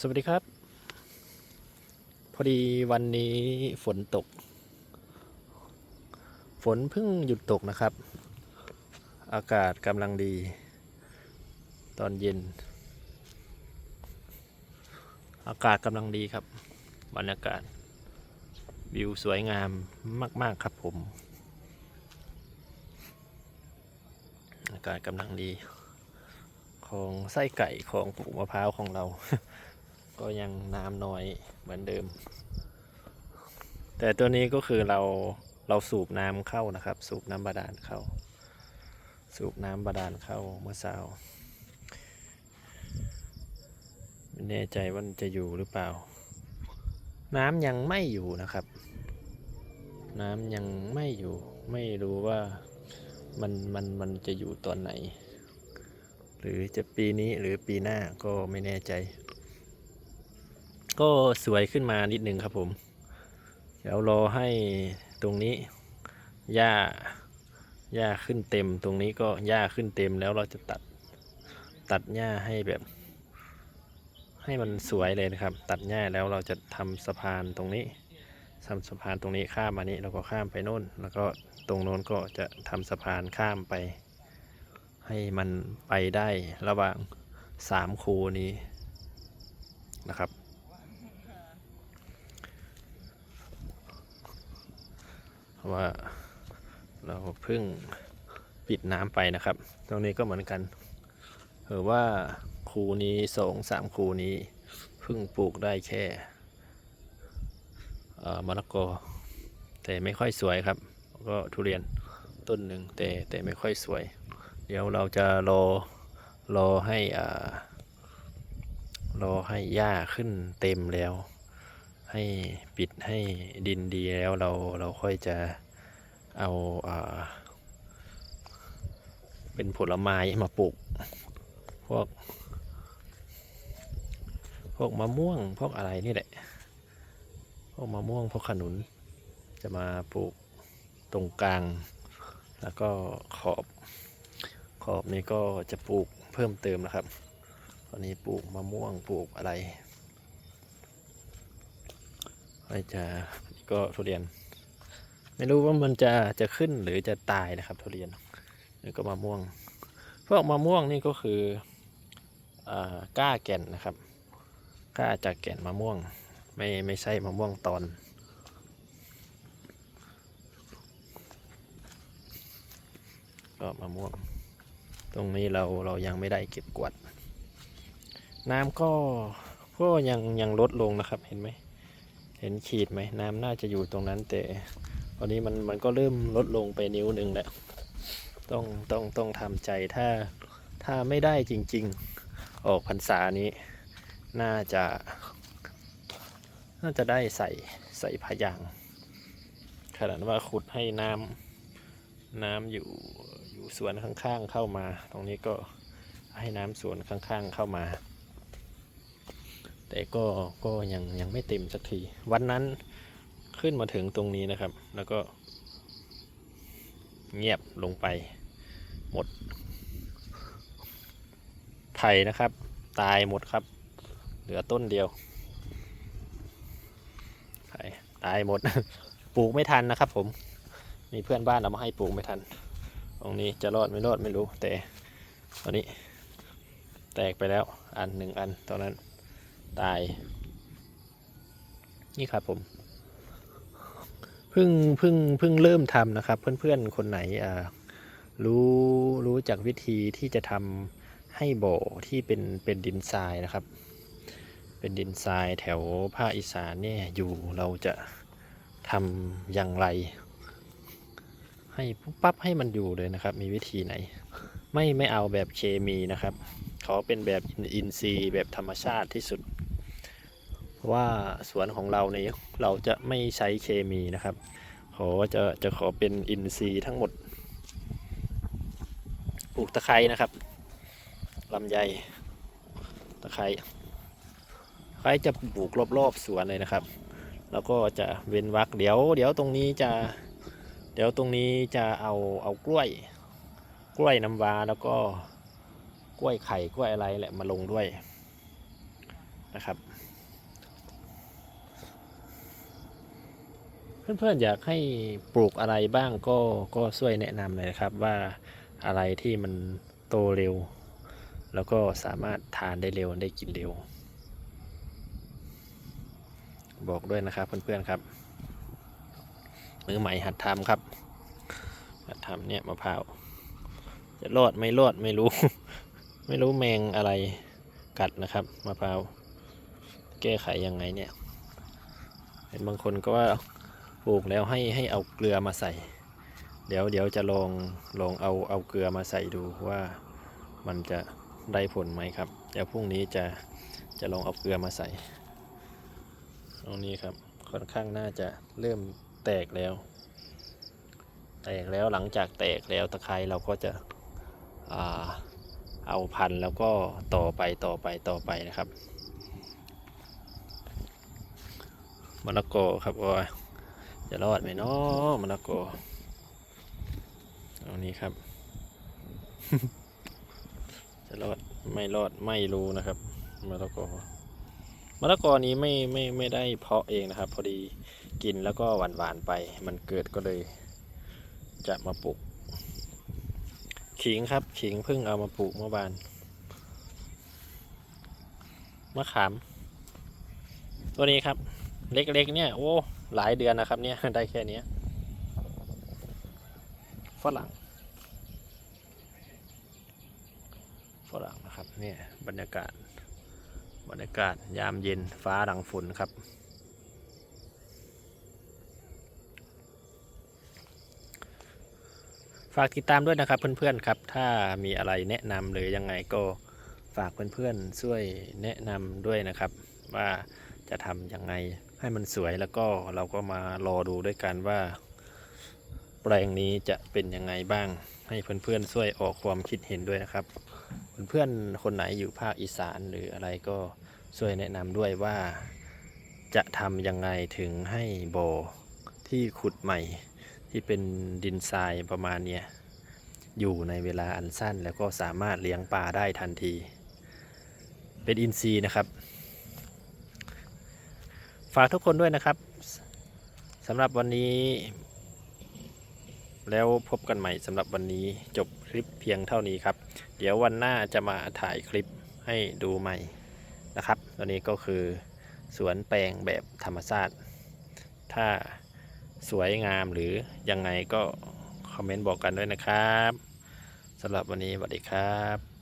สวัสดีครับ พอดีวันนี้ฝนตก ฝนเพิ่งหยุดตกนะครับ อากาศกำลังดี ตอนเย็น อากาศกำลังดีครับบรรยากาศ วิวสวยงามมาก ๆ ครับผม อากาศกำลังดีของไส้ไก่ของปลูกมะพร้าวของเรา ก็ยังน้ำน้อยเหมือนเดิม แต่ตัวนี้ก็คือเราเราสูบน้ำเข้านะครับ สูบน้ำบาดาลเข้า สูบน้ำบาดาลเข้าเมื่อเช้าไม่แน่ใจว่าจะอยู่หรือเปล่า น้ำยังไม่อยู่นะครับ น้ำยังไม่อยู่ ไม่รู้ว่ามันมันมันจะอยู่ตอนไหน หรือจะปีนี้หรือปีหน้าก็ไม่แน่ใจ ก็สวยขึ้นมานิดนึงครับผม เดี๋ยวรอให้ตรงนี้หญ้าหญ้าขึ้นเต็ม ตรงนี้ก็หญ้าขึ้นเต็มแล้วเราจะตัดตัดหญ้าให้แบบ ให้มันสวยเลยนะครับ ตัดหญ้าแล้วเราจะทำสะพานตรงนี้ทำสะพานตรงนี้ข้ามมานี้แล้วก็ข้ามไปโน่น แล้วก็ตรงโน้นก็จะทำสะพานข้ามไป ให้มันไปได้ระหว่างสามคูนี้นะครับ เพราะ ว่า เราเพิ่งปิดน้ำไปนะครับ ตรงนี้ก็เหมือนกันหรือว่าคูนี้สองสามคูนี้เพิ่งปลูกได้แค่มะละกอแต่ไม่ค่อยสวยครับก็ทุเรียนต้นหนึ่งแต่แต่ไม่ค่อยสวย เดี๋ยวเราจะรอรอให้อ่ารอให้หญ้าขึ้นเต็มแล้ว ให้ปิดให้ดินดีแล้วเราเราค่อยจะเอาอ่าเป็นผลไม้มาปลูก พวก พวกมะม่วงพวกอะไรนี่แหละ พวกมะม่วงพวกขนุน จะมาปลูกตรงกลาง แล้วก็ขอบ ขอบนี้ก็จะปลูกเพิ่มเติมนะครับ ตอนนี้ปลูกมะม่วงปลูกอะไร ไว้จะนี่ก็ทุเรียน ไม่รู้ว่ามันจะจะขึ้นหรือจะตายนะครับทุเรียนนี่ก็มะม่วง พวกมะม่วงนี่ก็คืออก้าแก่นนะครับก้าจากแก่นมะม่วง ไม่ไม่ใช่มะม่วงตอนก็มะม่วง ตรงนี้เราเรายังไม่ได้เก็บกวาดน้ำก็ก็ยังยังลดลงนะครับเห็นไหม เห็นขีดไหมน้ำน่าจะอยู่ตรงนั้นแต่ตอนนี้มันมันก็เริ่มลดลงไปนิ้วหนึ่งแล้วต้องต้องต้องทำใจถ้าถ้าไม่ได้จริง ๆ ออกพรรษานี้ น่าจะ น่าจะได้ใส่ใส่พยางขนาดว่าขุดให้น้ำน้ำอยู่อยู่สวนข้างๆเข้ามา ตรงนี้ก็ให้น้ำสวนข้างๆเข้ามา แต่ก็ก็ยังยังไม่เต็มสักที วันนั้นขึ้นมาถึงตรงนี้นะครับ แล้วก็เงียบลงไปหมดไผ่นะครับ ตายหมดครับ เหลือต้นเดียวไผ่ตายหมด ปลูกไม่ทันนะครับ ผม มีเพื่อนบ้านเอามาให้ปลูกไม่ทัน ตรงนี้จะรอดไม่รอดไม่รู้ แต่ตอนนี้ แตกไปแล้วอันหนึ่งอันตอนนั้น ตาย นี่ครับผมเพิ่งเพิ่งเพิ่งเริ่มทำนะครับ เพื่อนๆคนไหนอ่ารู้รู้จากวิธีที่จะทำให้บ่อที่เป็นเป็นดินทรายนะครับ เป็นดินทรายแถวภาคอีสานเนี่ยอยู่เราจะทำอย่างไร ให้ปุ๊บปั๊บให้มันอยู่เลยนะครับ มีวิธีไหน ไม่ไม่เอาแบบเคมีนะครับ ขอเป็นแบบอินทรีย์แบบธรรมชาติที่สุด ว่าสวนของเราเนี่ยเราจะไม่ใช้เคมีนะครับ ขอจะจะขอเป็นอินทรีย์ทั้งหมดปลูกตะไคร้นะครับลำไยตะไคร้ตะไคร้จะปลูกรอบๆสวนเลยนะครับ แล้วก็จะเว้นวักเดี๋ยวเดี๋ยวตรงนี้จะเดี๋ยวตรงนี้จะเอาเอากล้วย กล้วยน้ำว้าแล้วก็กล้วยไข่กล้วยอะไรแหละมาลงด้วยนะครับ เพื่อนๆอยากให้ปลูกอะไรบ้างก็ก็ช่วยแนะนำเลยนะครับว่าอะไรที่มันโตเร็ว แล้วก็สามารถทานได้เร็วได้กินเร็ว บอกด้วยนะครับเพื่อนๆครับมือใหม่หัดทำครับหัดทำเนี่ยมะพร้าวจะรอดไม่รอดไม่รู้ ไม่รู้แมงอะไรกัดนะครับมะพร้าวแก้ไขยังไงเนี่ย เห็นบางคนก็ว่า ปลูกแล้วให้ให้เอาเกลือมาใส่ เดี๋ยวเดี๋ยวจะลองลองเอาเอาเกลือมาใส่ดูว่ามันจะได้ผลไหมครับ เดี๋ยวพรุ่งนี้จะจะลองเอาเกลือมาใส่ ตรงนี้ครับค่อนข้างน่าจะเริ่มแตกแล้ว แตกแล้วหลังจากแตกแล้วตะไคร้เราก็จะอเอาพันแล้วก็ต่อไปต่อไปต่อไปนะครับมะละกอครับว่า จะรอดไหมเนาะมะละกอเอานี้ครับ จะรอดไม่รอดไม่รู้นะครับมะละกอมะละกอนี้ไม่ไม่ไม่ได้เพาะเองนะครับ พอดีกินแล้วก็หวานหวานๆไป มันเกิดก็เลย จะมาปลูกขิงครับขิงเพิ่งเอามาปลูกเมื่อวานมะขาม ตัวนี้ครับ เล็กๆเนี่ย โอ้ หลายเดือนนะครับเนี่ยได้แค่เนี้ยฝรั่งฝรั่งนะครับเนี่ยบรรยากาศ บรรยากาศยามเย็นฟ้าหลังฝนครับ ฝากติดตามด้วยนะครับเพื่อนๆครับ ถ้ามีอะไรแนะนำหรือยังไงก็ฝากเพื่อนๆช่วยแนะนำด้วยนะครับ ว่าจะทำยังไง ให้มันสวยแล้วก็เราก็มารอดูด้วยกันว่า แปลงนี้จะเป็นยังไงบ้าง ให้เพื่อนๆช่วยออกความคิดเห็นด้วยนะครับ เพื่อนๆคนไหนอยู่ภาคอีสานหรืออะไรก็ช่วยแนะนำด้วยว่า จะทำยังไงถึงให้บ่อที่ขุดใหม่ ที่เป็นดินทรายประมาณเนี้ยอยู่ในเวลาอันสั้นแล้วก็สามารถเลี้ยงปลาได้ทันที เป็นอินทรีย์นะครับ ฝากทุกคนด้วยนะครับสำหรับวันนี้ แล้วพบกันใหม่สำหรับวันนี้จบคลิปเพียงเท่านี้ครับ เดี๋ยววันหน้าจะมาถ่ายคลิปให้ดูใหม่นะครับตัวนี้ก็คือสวนแปลงแบบธรรมชาติ ถ้าสวยงามหรือยังไงก็คอมเมนต์บอกกันด้วยนะครับสำหรับวันนี้สวัสดีครับ